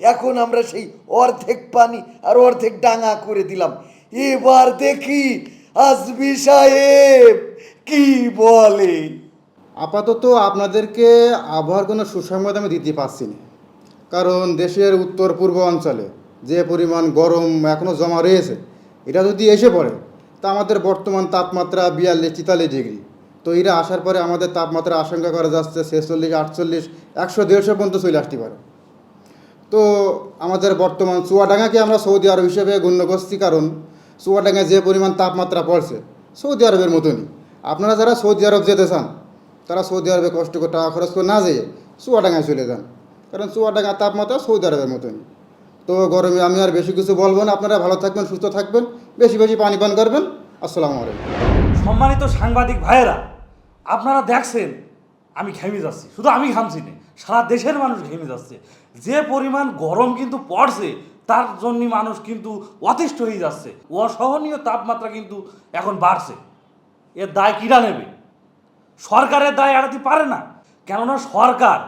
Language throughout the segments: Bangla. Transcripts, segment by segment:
এখন আমরা সেই অর্ধেক পানি আর অর্ধেক ডাঙা করে দিলাম। এবার দেখি আসবি সাহেব, কি বলে আপাতত আপনাদেরকে আবহাওয়ার কোনো সুসংবাদ আমি দিতে পারছি না। কারণ দেশের উত্তর পূর্ব অঞ্চলে যে পরিমাণ গরম এখনও জমা রয়েছে, এটা যদি এসে পড়ে, তা আমাদের বর্তমান তাপমাত্রা বিয়াল্লিশ তেতাল্লিশ ডিগ্রি। তো এরা আসার পরে আমাদের তাপমাত্রা আশঙ্কা করা যাচ্ছে ছেচল্লিশ, আটচল্লিশ, একশো, দেড়শো পর্যন্ত চলে আসতে পারে। তো আমাদের বর্তমান চুয়াডাঙ্গাকে আমরা সৌদি আরব হিসেবে গণ্য করছি, কারণ চুয়াডাঙ্গায় যে পরিমাণ তাপমাত্রা পড়ছে, সৌদি আরবের মতনই। আপনারা যারা সৌদি আরব যেতে চান, তারা সৌদি আরবে কষ্ট করে টাকা খরচ করে না যেয়ে চুয়াডাঙ্গায় চলে যান। কারণ চুয়াডাঙ্গার তাপমাত্রা সৌদি আরবের মতনই। তো গরমে আমি আর বেশি কিছু বলব না, আপনারা ভালো থাকবেন, সুস্থ থাকবেন, বেশি বেশি পানি পান করবেন। আসসালামু আলাইকুম। সম্মানিত সাংবাদিক ভাইয়েরা, আপনারা দেখছেন, আমি ঘেমে যাচ্ছি, শুধু আমি ঘামছি না। সারা দেশের মানুষ ঘেমে যাচ্ছে। যে পরিমাণ গরম কিন্তু পড়ছে, তার জন্য মানুষ কিন্তু অতিষ্ঠ হয়ে যাচ্ছে। অসহনীয় তাপমাত্রা কিন্তু এখন বাড়ছে। এর দায় কিরা নেবে? সরকারের দায় এড়াতে পারে না। কেননা সরকার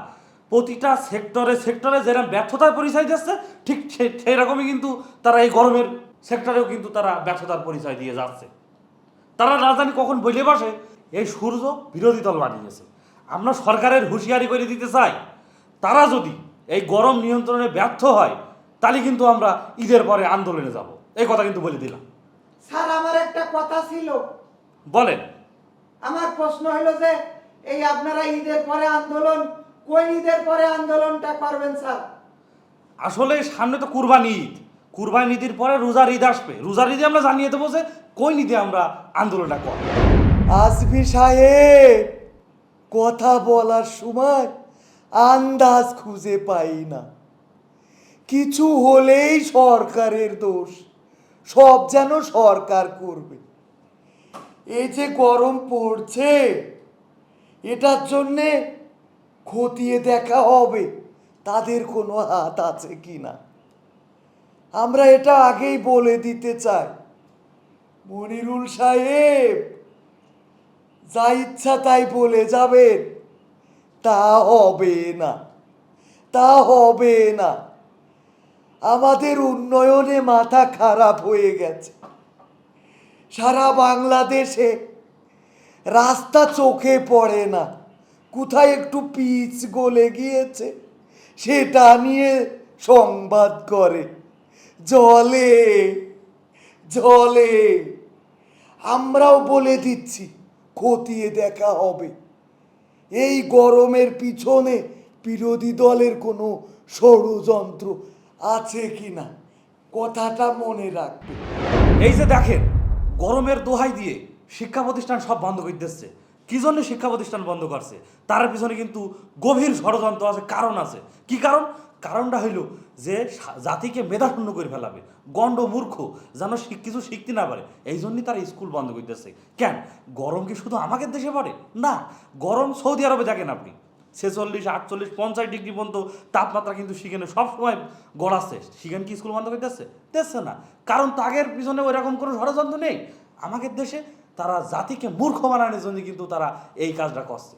প্রতিটা সেক্টরে সেক্টরে যেরকম ব্যর্থতার পরিচয় দিচ্ছে, ঠিক সেই রকমই কিন্তু তারা এই গরমের সেক্টরেও কিন্তু তারা ব্যর্থতার পরিচয় দিয়ে যাচ্ছে। তারা রাজধানী কখন বইলে বসে? এই সূর্য বিরোধী দল বানিয়েছে। আমরা সরকারের হুঁশিয়ারি করে দিতে চাই তারা যদি এই গরম নিয়ন্ত্রণে ব্যর্থ হয় তাহলে কিন্তু আমরা ঈদের পরে আন্দোলনে যাব। এই কথা কিন্তু বলে দিলাম। স্যার আমার একটা কথা ছিল। বলেন। আমার প্রশ্ন হলো যে এই আপনারা ঈদের পরে আন্দোলন কোন ঈদের পরে আন্দোলনটা করবেন স্যার? আসলে সামনে তো কুরবানি ঈদ। কুরবানি ঈদের পরে রোজার ঈদ আসবে। রোজার ঈদে আমরা জানিয়ে দেবো যে কোন ঈদে আমরা আন্দোলনটা করব। আসবি সাহেব কথা বলার সময় আন্দাজ খুঁজে পাই না। কিছু হলেই সরকারের দোষ, সব যেন সরকার করবে। এই যে গরম পড়ছে, এটার জন্যে খতিয়ে দেখা হবে, তাদের কোনো হাত আছে কি না? আমরা এটা আগেই বলে দিতে চাই। মনিরুল সাহেব যা ইচ্ছা তাই বলে যাবেন। তা হবে না। তা হবে না। আমাদের উন্নয়নে মাথা খারাপ হয়ে গেছে। সারা বাংলাদেশে রাস্তা চোখে পড়ে না। কোথায় একটু পিচ গলে গিয়েছে, সেটা নিয়ে সংবাদ করে। জলে জলে। আমরাও বলে দিচ্ছি। খতিয়ে দেখা হবে। এই গরমের পিছনে বিরোধী দলের কোনো ষড়যন্ত্র আছে কি না? কথাটা মনে রাখবে। এই যে দেখেন, গরমের দোহাই দিয়ে শিক্ষা প্রতিষ্ঠান সব বন্ধ করে দিচ্ছে কি জন্য শিক্ষা প্রতিষ্ঠান বন্ধ করছে? তার পিছনে কিন্তু গভীর ষড়যন্ত্র আছে, কারণ আছে। কি কারণ? কারণটা হইল যে জাতিকে মেধাশূন্য করে ফেলাবে। গণ্ড মূর্খ, যেন কিছু শিখতে না পারে। এই জন্যই তারা স্কুল বন্ধ করে দিচ্ছে কেন? গরম কি শুধু আমাদের দেশে পড়ে? না, গরম সৌদি আরবে দেখেন আপনি। ছেচল্লিশ, আটচল্লিশ, পঞ্চাশ ডিগ্রি পর্যন্ত তাপমাত্রা কিন্তু সেখানে সবসময় গড়াচ্ছে। সেখানে কি স্কুল বন্ধ করে দিচ্ছে না। কারণ তাগের পিছনে ওই রকম কোনো ষড়যন্ত্র নেই। আমাদের দেশে তারা জাতিকে মূর্খ বানানোর জন্য কিন্তু তারা এই কাজটা করছে।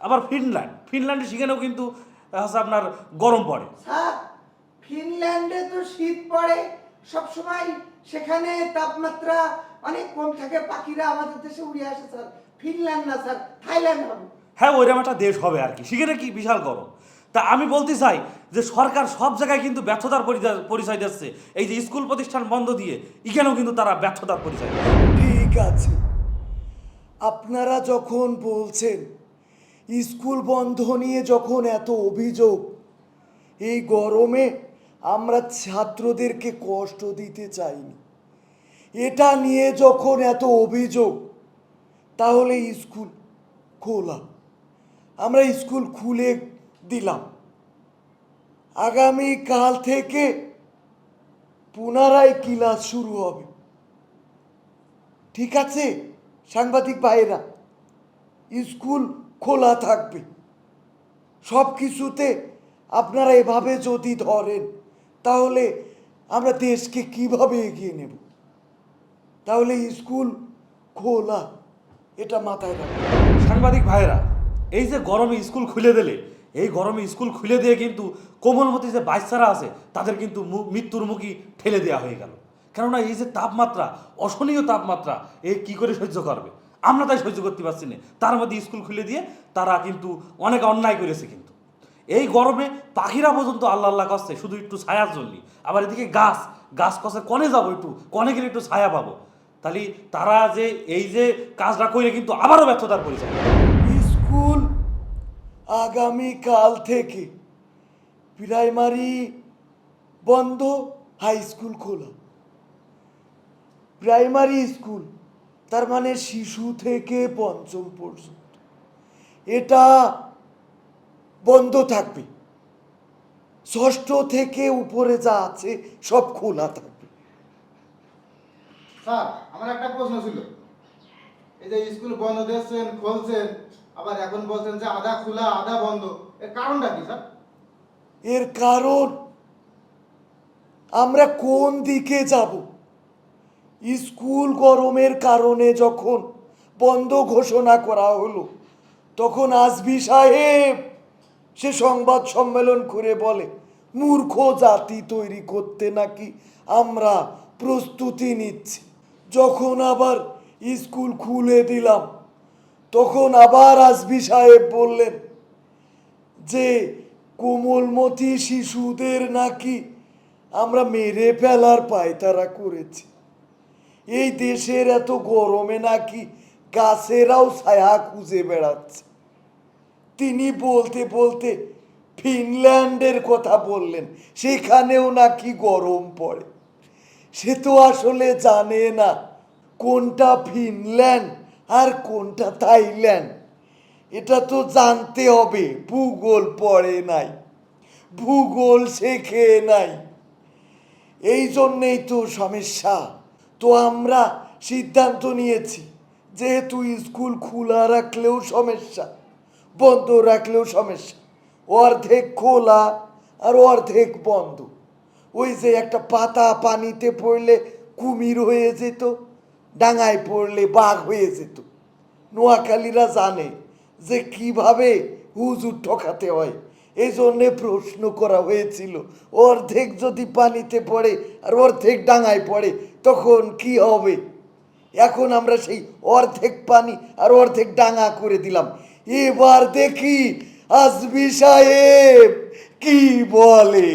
আবার ফিনল্যান্ড। ফিনল্যান্ডে সেখানেও কিন্তু হচ্ছে আপনার গরম পড়ে। স্যার ফিনল্যান্ডে তো শীত পড়ে। সব সময় সেখানে তাপমাত্রা অনেক কম থাকে। পাখিরা আমাদের দেশে উড়ে আসে স্যার। ফিনল্যান্ড না স্যার। থাইল্যান্ড হবে। হ্যাঁ ওইরকম একটা দেশ হবে আর কি। সেখানে কি বিশাল গরম। তা আমি বলতে চাই যে সরকার সব জায়গায় কিন্তু ব্যর্থতার পরিচয়- দিচ্ছে। এই যে স্কুল প্রতিষ্ঠান বন্ধ দিয়ে এখানেও কিন্তু তারা ব্যর্থতার পরিচয় ঠিক আছে। আপনারা যখন বলছেন স্কুল বন্ধ নিয়ে যখন এত অভিযোগ, এই গরমে আমরা ছাত্রদেরকে কষ্ট দিতে চাইনি। এটা নিয়ে যখন এত অভিযোগ, তাহলে স্কুল খোলা। আমরা স্কুল খুলে দিলাম। আগামী কাল থেকে পুনরায় ক্লাস শুরু হবে। ঠিক আছে, সাংবাদিক ভাইয়েরা, স্কুল খোলা থাকবে। সব কিছুতে আপনারা এভাবে যদি ধরেন, তাহলে আমরা দেশকে কীভাবে এগিয়ে নেব? তাহলে স্কুল খোলা, এটা মাথায় রাখবেন সাংবাদিক ভাইয়েরা, এই যে গরমে স্কুল খুলে দিলে, এই গরমে স্কুল খুলে দিয়ে কিন্তু কোমলমতি যে বাচ্চারা আছে, তাদের কিন্তু মৃত্যুর মুখী ঠেলে দেওয়া হয়ে গেল। কেননা এই যে তাপমাত্রা, অসহনীয় তাপমাত্রা, এ কি করে সহ্য করবে? আমরা তাই সহ্য করতে পারছি না। তার মধ্যে স্কুল খুলে দিয়ে তারা কিন্তু অনেক অন্যায় করেছে কিন্তু। এই গরমে পাখিরা পর্যন্ত আল্লাহ আল্লাহ করছে, শুধু একটু ছায়ার জন্য। আবার এদিকে গাছ গাছ কষে কনে যাব একটু কনে গেলে একটু ছায়া পাবো। তাহলে তারা যে এই যে কাজটা করে কিন্তু আবারও ব্যর্থতার পরিচয়। স্কুল আগামী কাল থেকে প্রাইমারি বন্ধ, হাই স্কুল খোলা। প্রাইমারি স্কুল তার মানে শিশু থেকে পঞ্চম পর্যন্ত। এটা বন্ধ থাকবে। ষষ্ঠ থেকে উপরে যা আছে সব খোলা থাকবে। স্যার আমার একটা প্রশ্ন ছিল। এই যে স্কুল বন্ধ দিয়েছেন খুলছেন আবার এখন বলছেন যে আধা খোলা আধা বন্ধ। এর কারণটা কি স্যার? এর কারণ আমরা কোন দিকে যাব? স্কুল গরমের কারণে যখন বন্ধ ঘোষণা করা হলো, তখন আজবি সাহেব সে সংবাদ সম্মেলন করে বলে, মূর্খ জাতি তৈরি করতে নাকি আমরা প্রস্তুতি নিচ্ছি। যখন আবার স্কুল খুলে দিলাম, তখন আবার আজবি সাহেব বললেন, যে কোমলমতি শিশুদের নাকি আমরা মেরে ফেলার পায়তারা করেছি। এই দেশের এত গরমে নাকি গাছেরাও ছায়া খুঁজে বেড়াচ্ছে। তিনি বলতে বলতে ফিনল্যান্ডের কথা বললেন, সেখানেও নাকি গরম পড়ে। সে তো আসলে জানে না কোনটা ফিনল্যান্ড আর কোনটা থাইল্যান্ড। এটা তো জানতে হবে, ভূগোল পড়ে নাই, ভূগোল শেখে নাই। এই জন্যেই তো সমস্যা। তো আমরা সিদ্ধান্ত নিয়েছি যেহেতু স্কুল খোলা রাখলেও সমস্যা, বন্ধ রাখলেও সমস্যা, অর্ধেক খোলা আর অর্ধেক বন্ধ। ওই যে একটা পাতা পানিতে পড়লে কুমির হয়ে যেত, ডাঙায় পড়লে বাঘ হয়ে যেত। নোয়াখালীরা জানে যে কীভাবে হুজুর ঠকাতে হয় এই জন্যে প্রশ্ন করা হয়েছিল, অর্ধেক যদি পানিতে পড়ে আর অর্ধেক ডাঙায় পড়ে তখন কি হবে? এখন আমরা সেই অর্ধেক পানি আর অর্ধেক ডাঙা করে দিলাম। এবার দেখি আসবি সাহেব কি বলে।